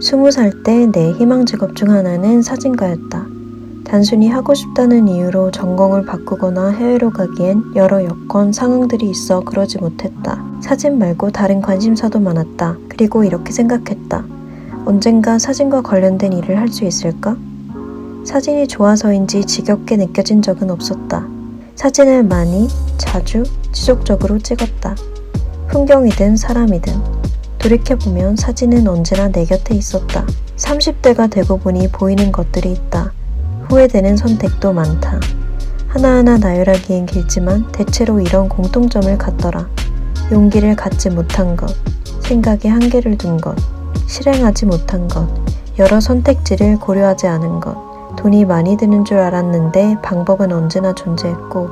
스무 살때 내 희망 직업 중 하나는 사진가였다. 단순히 하고 싶다는 이유로 전공을 바꾸거나 해외로 가기엔 여러 여건, 상황들이 있어 그러지 못했다. 사진 말고 다른 관심사도 많았다. 그리고 이렇게 생각했다. 언젠가 사진과 관련된 일을 할 수 있을까? 사진이 좋아서인지 지겹게 느껴진 적은 없었다. 사진을 많이, 자주, 지속적으로 찍었다. 풍경이든 사람이든. 돌이켜보면 사진은 언제나 내 곁에 있었다. 30대가 되고 보니 보이는 것들이 있다. 후회되는 선택도 많다. 하나하나 나열하기엔 길지만 대체로 이런 공통점을 갖더라. 용기를 갖지 못한 것, 생각에 한계를 둔 것, 실행하지 못한 것, 여러 선택지를 고려하지 않은 것, 돈이 많이 드는 줄 알았는데 방법은 언제나 존재했고,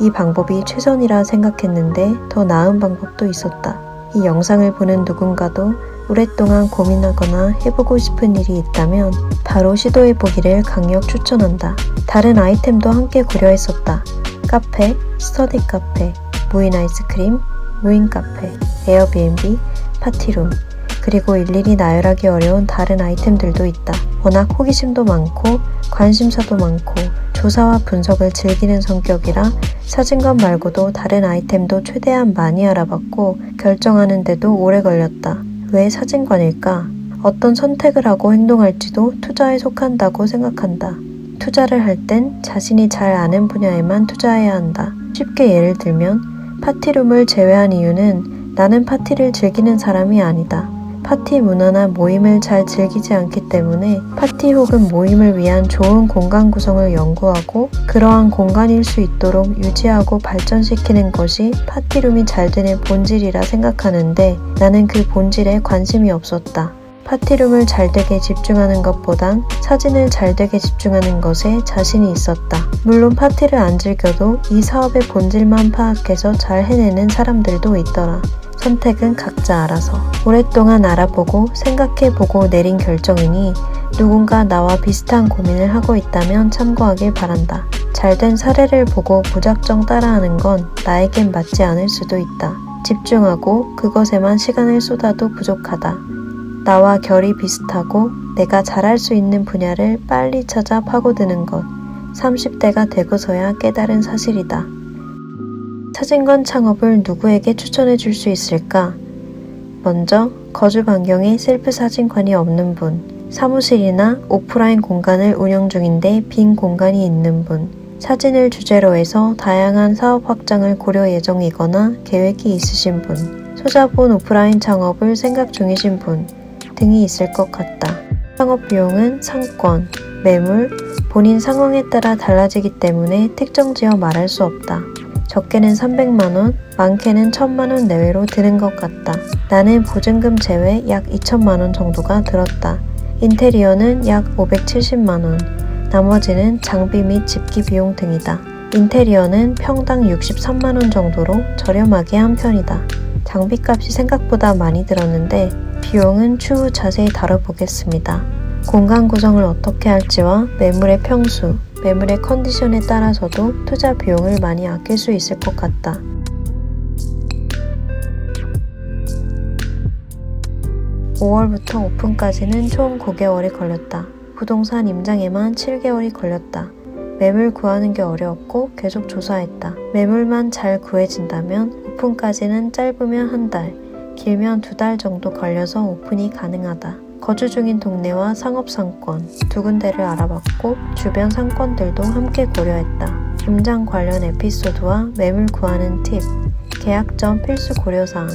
이 방법이 최선이라 생각했는데 더 나은 방법도 있었다. 이 영상을 보는 누군가도 오랫동안 고민하거나 해보고 싶은 일이 있다면 바로 시도해보기를 강력 추천한다. 다른 아이템도 함께 고려했었다. 카페, 스터디 카페, 무인 아이스크림, 무인 카페, 에어비앤비, 파티룸, 그리고 일일이 나열하기 어려운 다른 아이템들도 있다. 워낙 호기심도 많고 관심사도 많고 조사와 분석을 즐기는 성격이라 사진관 말고도 다른 아이템도 최대한 많이 알아봤고 결정하는데도 오래 걸렸다. 왜 사진관일까? 어떤 선택을 하고 행동할지도 투자에 속한다고 생각한다. 투자를 할 땐 자신이 잘 아는 분야에만 투자해야 한다. 쉽게 예를 들면 파티룸을 제외한 이유는 나는 파티를 즐기는 사람이 아니다. 파티 문화나 모임을 잘 즐기지 않기 때문에 파티 혹은 모임을 위한 좋은 공간 구성을 연구하고 그러한 공간일 수 있도록 유지하고 발전시키는 것이 파티룸이 잘 되는 본질이라 생각하는데 나는 그 본질에 관심이 없었다. 파티룸을 잘 되게 집중하는 것보단 사진을 잘 되게 집중하는 것에 자신이 있었다. 물론 파티를 안 즐겨도 이 사업의 본질만 파악해서 잘 해내는 사람들도 있더라. 선택은 각자 알아서. 오랫동안 알아보고 생각해보고 내린 결정이니 누군가 나와 비슷한 고민을 하고 있다면 참고하길 바란다. 잘된 사례를 보고 무작정 따라하는 건 나에겐 맞지 않을 수도 있다. 집중하고 그것에만 시간을 쏟아도 부족하다. 나와 결이 비슷하고 내가 잘할 수 있는 분야를 빨리 찾아 파고드는 것. 30대가 되고서야 깨달은 사실이다. 사진관 창업을 누구에게 추천해 줄 수 있을까? 먼저 거주 반경에 셀프 사진관이 없는 분, 사무실이나 오프라인 공간을 운영 중인데 빈 공간이 있는 분, 사진을 주제로 해서 다양한 사업 확장을 고려 예정이거나 계획이 있으신 분, 소자본 오프라인 창업을 생각 중이신 분 등이 있을 것 같다. 창업 비용은 상권, 매물, 본인 상황에 따라 달라지기 때문에 특정 지어 말할 수 없다. 적게는 300만원, 많게는 1000만원 내외로 드는 것 같다. 나는 보증금 제외 약 2천만원 정도가 들었다. 인테리어는 약 570만원, 나머지는 장비 및 집기 비용 등이다. 인테리어는 평당 63만원 정도로 저렴하게 한 편이다. 장비값이 생각보다 많이 들었는데 비용은 추후 자세히 다뤄보겠습니다. 공간 구성을 어떻게 할지와 매물의 평수, 매물의 컨디션에 따라서도 투자 비용을 많이 아낄 수 있을 것 같다. (5월부터) 오픈까지는 총 (9개월이) 걸렸다. 부동산 임장에만 (7개월이) 걸렸다. 매물 구하는 게 어려웠고 계속 조사했다. 매물만 잘 구해진다면 오픈까지는 짧으면 한 달, 길면 두 달 정도 걸려서 오픈이 가능하다. 거주 중인 동네와 상업 상권 두 군데를 알아봤고 주변 상권들도 함께 고려했다. 임장 관련 에피소드와 매물 구하는 팁, 계약 전 필수 고려 사항,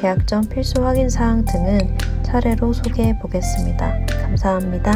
계약 전 필수 확인 사항 등은 차례로 소개해 보겠습니다. 감사합니다.